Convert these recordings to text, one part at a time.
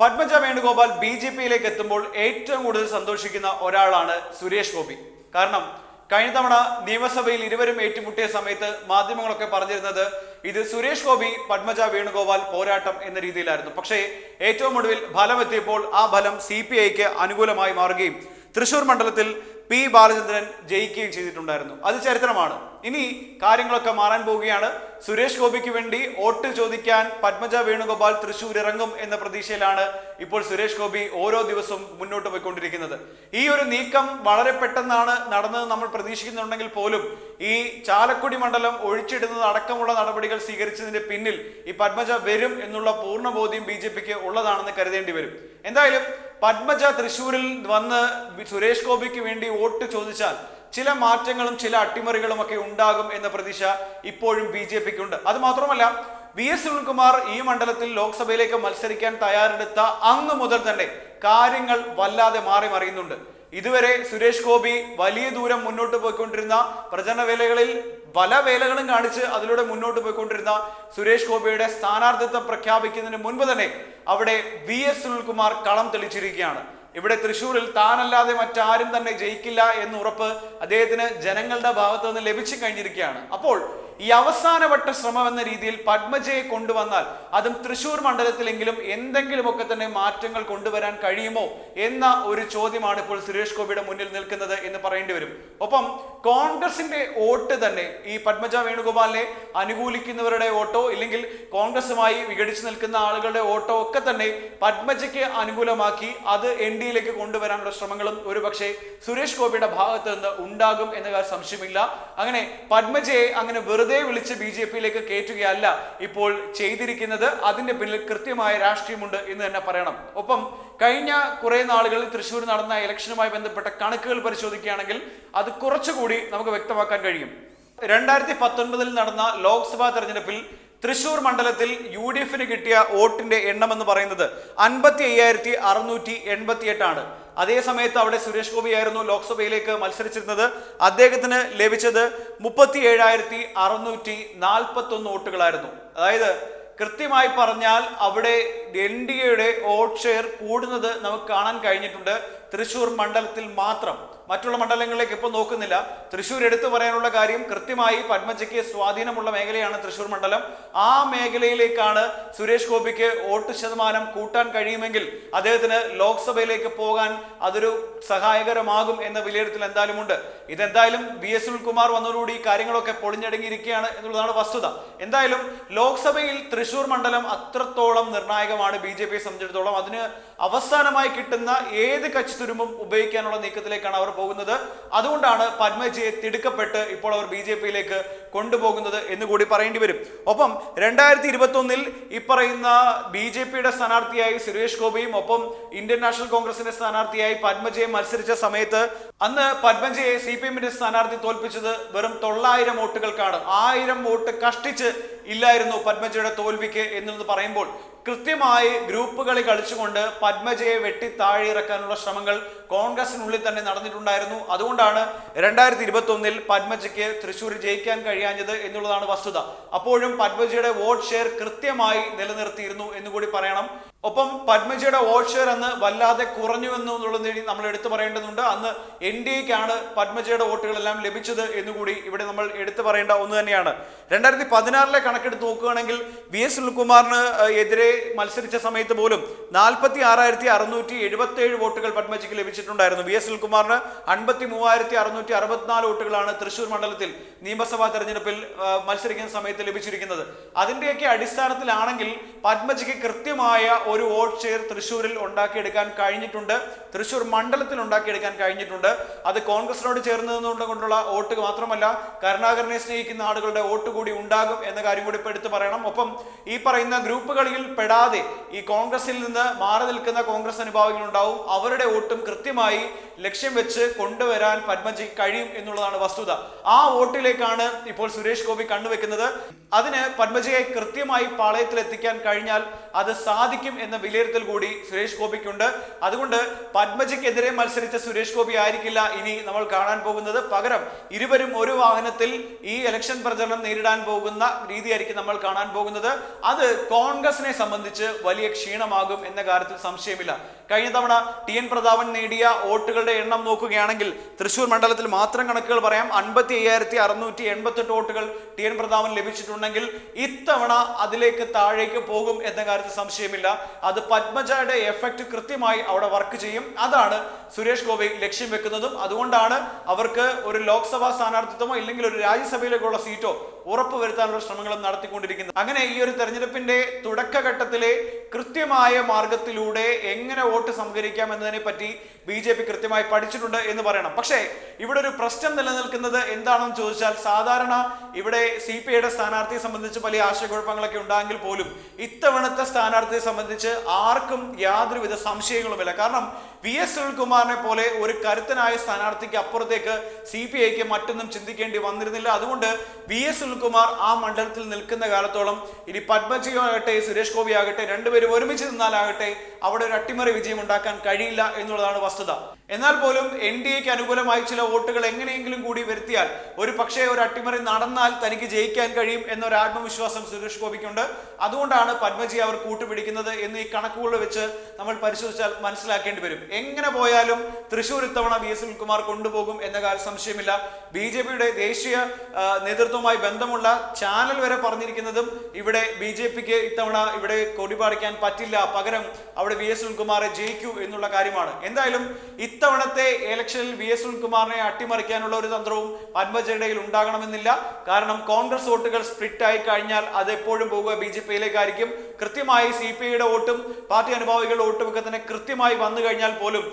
Padmaja Venugopal B J പിയിലേക്ക് എത്തുമ്പോൾ ഏറ്റവും കൂടുതൽ സന്തോഷിക്കുന്ന ഒരാളാണ് സുരേഷ് ഗോപി. കാരണം കഴിഞ്ഞ തവണ നിയമസഭയിൽ ഇരുവരും ഏറ്റുമുട്ടിയ സമയത്ത് മാധ്യമങ്ങളൊക്കെ പറഞ്ഞിരുന്നത് ഇത് സുരേഷ് ഗോപി പത്മജ വേണുഗോപാൽ പോരാട്ടം എന്ന രീതിയിലായിരുന്നു. പക്ഷേ ഏറ്റവും ഒടുവിൽ ഫലമെത്തിയപ്പോൾ ആ ഫലം സി പി ഐക്ക് അനുകൂലമായി മാറുകയും തൃശൂർ മണ്ഡലത്തിൽ പി ബാലചന്ദ്രൻ ജയിക്കുകയും ചെയ്തിട്ടുണ്ടായിരുന്നു. അത് ചരിത്രമാണ്. ഇനി കാര്യങ്ങളൊക്കെ മാറാൻ പോവുകയാണ്. സുരേഷ് ഗോപിക്ക് വേണ്ടി വോട്ട് ചോദിക്കാൻ പത്മജ വേണുഗോപാൽ തൃശൂർ ഇറങ്ങും എന്ന പ്രതീക്ഷയിലാണ് ഇപ്പോൾ സുരേഷ് ഗോപി ഓരോ ദിവസവും മുന്നോട്ട് പോയിക്കൊണ്ടിരിക്കുന്നത്. ഈ ഒരു നീക്കം വളരെ പെട്ടെന്നാണ് നടന്നത് നമ്മൾ പ്രതീക്ഷിക്കുന്നുണ്ടെങ്കിൽ പോലും ഈ ചാലക്കുടി മണ്ഡലം ഒഴിച്ചിടുന്നത് അടക്കമുള്ള നടപടികൾ സ്വീകരിച്ചതിന്റെ പിന്നിൽ ഈ പത്മജ വരും എന്നുള്ള പൂർണ ബോധ്യം ബി ജെ പിക്ക് ഉള്ളതാണെന്ന് കരുതേണ്ടി വരും. എന്തായാലും പത്മജ തൃശൂരിൽ വന്ന് സുരേഷ് ഗോപിക്ക് വേണ്ടി വോട്ട് ചോദിച്ചാൽ ചില മാറ്റങ്ങളും ചില അട്ടിമറികളും ഒക്കെ ഉണ്ടാകും എന്ന പ്രതീക്ഷ ഇപ്പോഴും ബി ജെ പിക്ക് ഉണ്ട് അത് മാത്രമല്ല വി എസ് സുനിൽകുമാർ ഈ മണ്ഡലത്തിൽ ലോക്സഭയിലേക്ക് മത്സരിക്കാൻ തയ്യാറെടുത്ത അന്ന് മുതൽ തന്നെ കാര്യങ്ങൾ വല്ലാതെ മാറി മറിയുന്നുണ്ട്. ഇതുവരെ സുരേഷ് ഗോപി വലിയ ദൂരം മുന്നോട്ട് പോയിക്കൊണ്ടിരുന്ന പ്രചരണ വേലകളിൽ പല വേലകളും കാണിച്ച് അതിലൂടെ മുന്നോട്ട് പോയിക്കൊണ്ടിരുന്ന സുരേഷ് ഗോപിയുടെ സ്ഥാനാർത്ഥിത്വം പ്രഖ്യാപിക്കുന്നതിന് മുൻപ് തന്നെ അവിടെ വി എസ് സുനിൽകുമാർ കളം തെളിച്ചിരിക്കുകയാണ്. ഇവിടെ തൃശ്ശൂരിൽ താനല്ലാതെ മറ്റാരും തന്നെ ജയിക്കില്ല എന്ന് ഉറപ്പ് അദ്ദേഹത്തിന് ജനങ്ങളുടെ ഭാഗത്തു നിന്ന് ലഭിച്ചു കഴിഞ്ഞിരിക്കുകയാണ്. അപ്പോൾ ഈ അവസാനവട്ട ശ്രമം എന്ന രീതിയിൽ പത്മജയെ കൊണ്ടുവന്നാൽ അതും തൃശൂർ മണ്ഡലത്തിലെങ്കിലും എന്തെങ്കിലുമൊക്കെ തന്നെ മാറ്റങ്ങൾ കൊണ്ടുവരാൻ കഴിയുമോ എന്ന ഒരു ചോദ്യമാണ് ഇപ്പോൾ സുരേഷ് ഗോപിയുടെ മുന്നിൽ നിൽക്കുന്നത് എന്ന് പറയേണ്ടി വരും. ഒപ്പം കോൺഗ്രസിന്റെ വോട്ട് തന്നെ ഈ പത്മജ വേണുഗോപാലിനെ അനുകൂലിക്കുന്നവരുടെ വോട്ടോ ഇല്ലെങ്കിൽ കോൺഗ്രസുമായി വിഘടിച്ചു നിൽക്കുന്ന ആളുകളുടെ വോട്ടോ ഒക്കെ തന്നെ പത്മജയ്ക്ക് അനുകൂലമാക്കി അത് എൻ ഡിയിലേക്ക് കൊണ്ടുവരാനുള്ള ശ്രമങ്ങളും ഒരുപക്ഷെ സുരേഷ് ഗോപിയുടെ ഭാഗത്ത് നിന്ന് ഉണ്ടാകും എന്ന സംശയമില്ല. അങ്ങനെ പത്മജയെ അങ്ങനെ വെറുതെ വിളിച്ച് ബി ജെ പിയിലേക്ക് കയറ്റുകയല്ല ഇപ്പോൾ ചെയ്തിരിക്കുന്നത്. അതിന്റെ പിന്നിൽ കൃത്യമായ രാഷ്ട്രീയമുണ്ട് എന്ന് തന്നെ പറയണം. ഒപ്പം കഴിഞ്ഞ കുറെ നാളുകളിൽ തൃശ്ശൂർ നടന്ന ഇലക്ഷനുമായി ബന്ധപ്പെട്ട കണക്കുകൾ പരിശോധിക്കുകയാണെങ്കിൽ അത് കുറച്ചുകൂടി നമുക്ക് വ്യക്തമാക്കാൻ കഴിയും. രണ്ടായിരത്തി പത്തൊൻപതിൽ നടന്ന ലോക്സഭാ തെരഞ്ഞെടുപ്പിൽ തൃശൂർ മണ്ഡലത്തിൽ യു ഡി എഫിന് കിട്ടിയ വോട്ടിന്റെ എണ്ണം എന്ന് പറയുന്നത് അൻപത്തി അയ്യായിരത്തി അറുന്നൂറ്റി എൺപത്തി എട്ടാണ് അതേ സമയത്ത് അവിടെ സുരേഷ് ഗോപിയായിരുന്നു ലോക്സഭയിലേക്ക് മത്സരിച്ചിരുന്നത്. അദ്ദേഹത്തിന് ലഭിച്ചത് മുപ്പത്തി ഏഴായിരത്തി അറുന്നൂറ്റി നാൽപ്പത്തി ഒന്ന് വോട്ടുകളായിരുന്നു. അതായത് കൃത്യമായി പറഞ്ഞാൽ അവിടെ എൻ ഡി എയുടെ വോട്ട് ഷെയർ കൂടുന്നത് നമുക്ക് കാണാൻ കഴിഞ്ഞിട്ടുണ്ട്. തൃശൂർ മണ്ഡലത്തിൽ മാത്രം. മറ്റുള്ള മണ്ഡലങ്ങളിലേക്ക് ഇപ്പോൾ നോക്കുന്നില്ല. തൃശ്ശൂർ എടുത്തു പറയാനുള്ള കാര്യം കൃത്യമായി പത്മജയ്ക്ക് സ്വാധീനമുള്ള മേഖലയാണ് തൃശ്ശൂർ മണ്ഡലം. ആ മേഖലയിലേക്കാണ് സുരേഷ് ഗോപിക്ക് വോട്ട് ശതമാനം കൂട്ടാൻ കഴിയുമെങ്കിൽ അദ്ദേഹത്തിന് ലോക്സഭയിലേക്ക് പോകാൻ അതൊരു സഹായകരമാകും എന്ന വിലയിരുത്തൽ എന്തായാലും ഉണ്ട്. ഇതെന്തായാലും വി എസ് സുനിൽകുമാർ വന്നതോടുകൂടി കാര്യങ്ങളൊക്കെ പൊളിഞ്ഞടങ്ങിയിരിക്കുകയാണ് എന്നുള്ളതാണ് വസ്തുത. എന്തായാലും ലോക്സഭയിൽ തൃശ്ശൂർ മണ്ഡലം അത്രത്തോളം നിർണായകമാണ് ബി ജെ പിയെ സംബന്ധിച്ചിടത്തോളം. അതിന് അവസാനമായി കിട്ടുന്ന ഏത് കച്ചിത്തുരുമ്പും ഉപയോഗിക്കാനുള്ള നീക്കത്തിലേക്കാണ് അവർ പോകുന്നത്. അതുകൊണ്ടാണ് പത്മജിയെ തിടുക്കപ്പെട്ട് ഇപ്പോൾ അവർ ബി ജെ പിയിലേക്ക് കൊണ്ടുപോകുന്നത് എന്ന് കൂടി പറയേണ്ടി വരും. ഒപ്പം രണ്ടായിരത്തി ഇരുപത്തി ഒന്നിൽ ഈ പറയുന്ന ബി ജെ പിയുടെ സ്ഥാനാർത്ഥിയായി സുരേഷ് ഗോപിയും ഒപ്പം ഇന്ത്യൻ നാഷണൽ കോൺഗ്രസിന്റെ സ്ഥാനാർത്ഥിയായി പത്മജയെ മത്സരിച്ച സമയത്ത് അന്ന് പത്മജയെ സി പി എമ്മിന്റെ സ്ഥാനാർത്ഥി തോൽപ്പിച്ചത് വെറും തൊള്ളായിരം വോട്ടുകൾക്കാണ്. ആയിരം വോട്ട് കഷ്ടിച്ച് ഇല്ലായിരുന്നു പത്മജയുടെ തോൽവിക്ക് എന്നത് പറയുമ്പോൾ കൃത്യമായി ഗ്രൂപ്പുകളി കളിച്ചുകൊണ്ട് പത്മജയെ വെട്ടി താഴെയിറക്കാനുള്ള ശ്രമങ്ങൾ കോൺഗ്രസിനുള്ളിൽ തന്നെ നടന്നിട്ടുണ്ടായിരുന്നു. അതുകൊണ്ടാണ് രണ്ടായിരത്തി ഇരുപത്തി ഒന്നിൽ പത്മജയ്ക്ക് തൃശ്ശൂർ ജയിക്കാൻ കഴിയാഞ്ഞത് എന്നുള്ളതാണ് വസ്തുത. അപ്പോഴും പത്മജിയുടെ വോട്ട് ഷെയർ കൃത്യമായി നിലനിർത്തിയിരുന്നു എന്നുകൂടി പറയണം. ഒപ്പം പത്മജിയുടെ വോട്ട് ഷെയർ അന്ന് വല്ലാതെ കുറഞ്ഞു എന്നുള്ളത് നമ്മൾ എടുത്തു പറയേണ്ടതുണ്ട്. അന്ന് എൻ ഡി എക്കാണ് പത്മജിയുടെ വോട്ടുകളെല്ലാം ലഭിച്ചത് എന്നുകൂടി ഇവിടെ നമ്മൾ എടുത്തു പറയേണ്ട ഒന്ന് തന്നെയാണ്. രണ്ടായിരത്തി പതിനാറിലെ കണക്കെടുത്ത് നോക്കുകയാണെങ്കിൽ വി എസ് സുനിൽകുമാറിന് എതിരെ മത്സരിച്ച സമയത്ത് പോലും നാൽപ്പത്തി ആറായിരത്തി അറുന്നൂറ്റി എഴുപത്തി ഏഴ് വോട്ടുകൾ പത്മജിക്ക് ലഭിച്ചിട്ടുണ്ടായിരുന്നു. വി എസ് സുനിൽകുമാറിന് അൻപത്തി മൂവായിരത്തി അറുന്നൂറ്റി അറുപത്തിനാല് വോട്ടുകളാണ് തൃശൂർ മണ്ഡലത്തിൽ നിയമസഭാ തെരഞ്ഞെടുപ്പിൽ മത്സരിക്കുന്ന സമയത്ത് ലഭിച്ചിരിക്കുന്നത്. അതിന്റെയൊക്കെ അടിസ്ഥാനത്തിലാണെങ്കിൽ പത്മജിക്ക് കൃത്യമായ ഒരു വോട്ട് ഷെയർ തൃശ്ശൂരിൽ ഉണ്ടാക്കിയെടുക്കാൻ കഴിഞ്ഞിട്ടുണ്ട്. തൃശ്ശൂർ മണ്ഡലത്തിൽ ഉണ്ടാക്കിയെടുക്കാൻ കഴിഞ്ഞിട്ടുണ്ട്. അത് കോൺഗ്രസിനോട് ചേർന്ന് നിന്നുകൊണ്ട് കൊണ്ടുള്ള വോട്ട് മാത്രമല്ല കരുണാകരനെ സ്നേഹിക്കുന്ന ആളുകളുടെ വോട്ട് കൂടി ഉണ്ടാകും എന്ന കാര്യം കൂടി ഇപ്പോൾ എടുത്തു പറയണം. ഒപ്പം ഈ പറയുന്ന ഗ്രൂപ്പുകളിൽ പെടാതെ ഈ കോൺഗ്രസിൽ നിന്ന് മാറി നിൽക്കുന്ന കോൺഗ്രസ് അനുഭാവികൾ ഉണ്ടാവും അവരുടെ വോട്ടും കൃത്യമായി ലക്ഷ്യം വെച്ച് കൊണ്ടുവരാൻ പത്മജി കഴിയും എന്നുള്ളതാണ് വസ്തുത. ആ വോട്ടിലേക്കാണ് ഇപ്പോൾ സുരേഷ് ഗോപി കണ്ണുവെക്കുന്നത്. അതിന് പത്മജിയെ കൃത്യമായി പാളയത്തിൽ എത്തിക്കാൻ കഴിഞ്ഞാൽ അത് സാധിക്കും എന്ന വിലയിരുത്തൽ കൂടി സുരേഷ് ഗോപിക്കുണ്ട്. അതുകൊണ്ട് പത്മജിക്കെതിരെ മത്സരിച്ച സുരേഷ് ഗോപി ആയിരിക്കില്ല ഇനി നമ്മൾ കാണാൻ പോകുന്നത്. പകരം ഇരുവരും ഒരു വാഹനത്തിൽ ഈ ഇലക്ഷൻ പ്രചരണം നേരിടാൻ പോകുന്ന രീതിയായിരിക്കും നമ്മൾ കാണാൻ പോകുന്നത്. അത് കോൺഗ്രസിനെ സംബന്ധിച്ച് വലിയ ക്ഷീണമാകും എന്ന കാര്യത്തിൽ സംശയമില്ല. കഴിഞ്ഞ തവണ ടി എൻ പ്രതാപൻ നേടിയ വോട്ടുകളുടെ എണ്ണം നോക്കുകയാണെങ്കിൽ തൃശൂർ മണ്ഡലത്തിൽ മാത്രം കണക്കുകൾ പറയാം. അൻപത്തി അയ്യായിരത്തി അറുന്നൂറ്റി എൺപത്തെട്ട് വോട്ടുകൾ ടി എൻ പ്രതാപൻ ലഭിച്ചിട്ടുണ്ടെങ്കിൽ ഇത്തവണ അതിലേക്ക് താഴേക്ക് പോകും എന്ന കാര്യത്തിൽ സംശയമില്ല. അത് പത്മജയുടെ എഫക്റ്റ് കൃത്യമായി അവിടെ വർക്ക് ചെയ്യും. അതാണ് സുരേഷ് ഗോപി ലക്ഷ്യം വെക്കുന്നതും. അതുകൊണ്ടാണ് അവർക്ക് ഒരു ലോക്സഭാ സ്ഥാനാർത്ഥിത്വമോ ഇല്ലെങ്കിൽ ഒരു രാജ്യസഭയിലേക്കുള്ള സീറ്റോ ഉറപ്പുവരുത്താനുള്ള ശ്രമങ്ങളും നടത്തിക്കൊണ്ടിരിക്കുന്നത്. അങ്ങനെ ഈ ഒരു തെരഞ്ഞെടുപ്പിന്റെ തുടക്കഘട്ടത്തിലെ കൃത്യമായ മാർഗത്തിലൂടെ എങ്ങനെ വോട്ട് സംഹരിക്കാം എന്നതിനെ പറ്റി ബി ജെ പി കൃത്യമായി പഠിച്ചിട്ടുണ്ട് എന്ന് പറയണം. പക്ഷേ ഇവിടെ ഒരു പ്രശ്നം നിലനിൽക്കുന്നത് എന്താണെന്ന് ചോദിച്ചാൽ സാധാരണ ഇവിടെ സി പി ഐയുടെ സ്ഥാനാർത്ഥിയെ സംബന്ധിച്ച് വലിയ ആശയക്കുഴപ്പങ്ങളൊക്കെ ഉണ്ടായെങ്കിൽ പോലും ഇത്തവണത്തെ സ്ഥാനാർത്ഥിയെ സംബന്ധിച്ച് ആർക്കും യാതൊരുവിധ സംശയങ്ങളുമില്ല. കാരണം വി എസ് സുനിൽകുമാറിനെ പോലെ ഒരു കരുത്തനായ സ്ഥാനാർത്ഥിക്ക് അപ്പുറത്തേക്ക് സി പി ഐക്ക് മറ്റൊന്നും ചിന്തിക്കേണ്ടി വന്നിരുന്നില്ല. അതുകൊണ്ട് വി എസ് സുനിൽകുമാർ ആ മണ്ഡലത്തിൽ നിൽക്കുന്ന കാലത്തോളം ഇനി പത്മജിയോ ആകട്ടെ സുരേഷ് ഗോപി ആകട്ടെ രണ്ടുപേരും ഒരുമിച്ച് നിന്നാലാകട്ടെ അവിടെ ഒരു അട്ടിമറി വിജയം ഉണ്ടാക്കാൻ കഴിയില്ല എന്നുള്ളതാണ് വസ്തുത. എന്നാൽ പോലും എൻ ഡി എക്ക് അനുകൂലമായി ചില വോട്ടുകൾ എങ്ങനെയെങ്കിലും കൂടി വരുത്തിയാൽ ഒരു പക്ഷേ ഒരു അട്ടിമറി നടന്നാൽ തനിക്ക് ജയിക്കാൻ കഴിയും എന്നൊരു ആത്മവിശ്വാസം സുരേഷ് ഗോപിക്കുണ്ട്. അതുകൊണ്ടാണ് പത്മജി അവർ കൂട്ടുപിടിക്കുന്നത് എന്ന് ഈ കണക്കുകൾ വെച്ച് നമ്മൾ പരിശോധിച്ചാൽ മനസ്സിലാക്കേണ്ടി വരും. എങ്ങനെ പോയാലും തൃശൂർ ഇത്തവണ വി എസ് സുനിൽകുമാർ കൊണ്ടുപോകും എന്ന കാര്യം സംശയമില്ല. ബി ജെ പിയുടെ ദേശീയ നേതൃത്വവുമായി ബന്ധമുള്ള ചാനൽ വരെ പറഞ്ഞിരിക്കുന്നതും ഇവിടെ ബി ജെ പിക്ക് ഇത്തവണ ഇവിടെ കൊടിപാടിക്കാൻ പറ്റില്ല. പകരം അവിടെ വി എസ് സുനിൽകുമാറെ ജയിക്കൂ എന്നുള്ള കാര്യമാണ്. എന്തായാലും ഇത്തവണത്തെ ഇലക്ഷനിൽ വി എസ് സുനിൽകുമാറിനെ അട്ടിമറിക്കാനുള്ള ഒരു തന്ത്രവും പത്മജയുടെയിൽ ഉണ്ടാകണമെന്നില്ല. കാരണം കോൺഗ്രസ് വോട്ടുകൾ സ്പ്ലിറ്റ് ആയി കഴിഞ്ഞാൽ അത് എപ്പോഴും പോകുക ബി ജെ പിയിലേക്കായിരിക്കും. കൃത്യമായി സി പി ഐയുടെ വോട്ടും പാർട്ടി അനുഭാവികളുടെ വോട്ടും ഒക്കെ തന്നെ കൃത്യമായി വന്നു കഴിഞ്ഞാൽ പോലും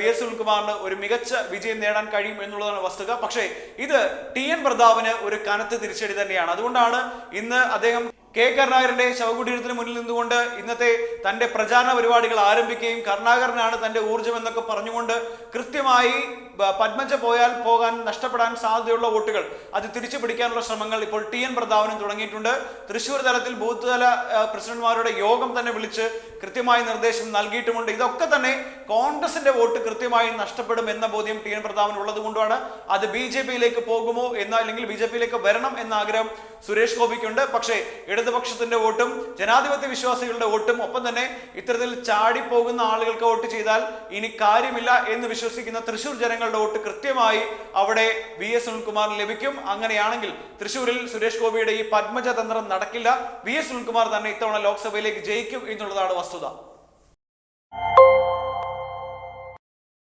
വി എസ് സുനിൽകുമാറിന് ഒരു മികച്ച വിജയം നേടാൻ കഴിയും എന്നുള്ളതാണ് വസ്തുത. പക്ഷേ ഇത് ടി എൻ പ്രതാപന് ഒരു കനത്ത് തിരിച്ചടി തന്നെയാണ്. അതുകൊണ്ടാണ് ഇന്ന് അദ്ദേഹം കെ കരുണാകരന്റെ ശവകുടീരത്തിന് മുന്നിൽ നിന്നുകൊണ്ട് ഇന്നത്തെ തന്റെ പ്രചാരണ പരിപാടികൾ ആരംഭിക്കുകയും കരുണാകരനാണ് തന്റെ ഊർജം എന്നൊക്കെ പറഞ്ഞുകൊണ്ട് കൃത്യമായി പത്മജ പോയാൽ പോകാൻ നഷ്ടപ്പെടാൻ സാധ്യതയുള്ള വോട്ടുകൾ. അത് തിരിച്ചു പിടിക്കാനുള്ള ശ്രമങ്ങൾ ഇപ്പോൾ ടി എൻ പ്രതാപനും തുടങ്ങിയിട്ടുണ്ട്. തൃശൂർ തലത്തിൽ ബൂത്ത് തല പ്രസിഡന്റ്മാരുടെ യോഗം തന്നെ വിളിച്ച് കൃത്യമായ നിർദ്ദേശം നൽകിയിട്ടുമുണ്ട്. ഇതൊക്കെ തന്നെ കോൺഗ്രസിന്റെ വോട്ട് കൃത്യമായി നഷ്ടപ്പെടും എന്ന ബോധ്യം ടി എൻ പ്രതാപൻ ഉള്ളത് കൊണ്ടാണ്. അത് ബി ജെ പിയിലേക്ക് പോകുമോ എന്ന അല്ലെങ്കിൽ ബി ജെ പിയിലേക്ക് വരണം എന്ന ആഗ്രഹം സുരേഷ് ഗോപിക്കുണ്ട്. പക്ഷേ ഇടതുപക്ഷത്തിന്റെ വോട്ടും ജനാധിപത്യ വിശ്വാസികളുടെ വോട്ടും ഒപ്പം തന്നെ ഇത്തരത്തിൽ ചാടിപ്പോകുന്ന ആളുകൾക്ക് വോട്ട് ചെയ്താൽ ഇനി കാര്യമില്ല എന്ന് വിശ്വസിക്കുന്ന തൃശൂർ ജനങ്ങളുടെ വോട്ട് കൃത്യമായി അവിടെ വി എസ് സുനിൽകുമാറിന് ലഭിക്കും. അങ്ങനെയാണെങ്കിൽ തൃശൂരിൽ സുരേഷ് ഗോപിയുടെ ഈ പത്മജതന്ത്രം നടക്കില്ല. വി എസ് സുനിൽകുമാർ തന്നെ ഇത്തവണ ലോക്സഭയിലേക്ക് ജയിക്കും എന്നുള്ളതാണ് വസ്തുത.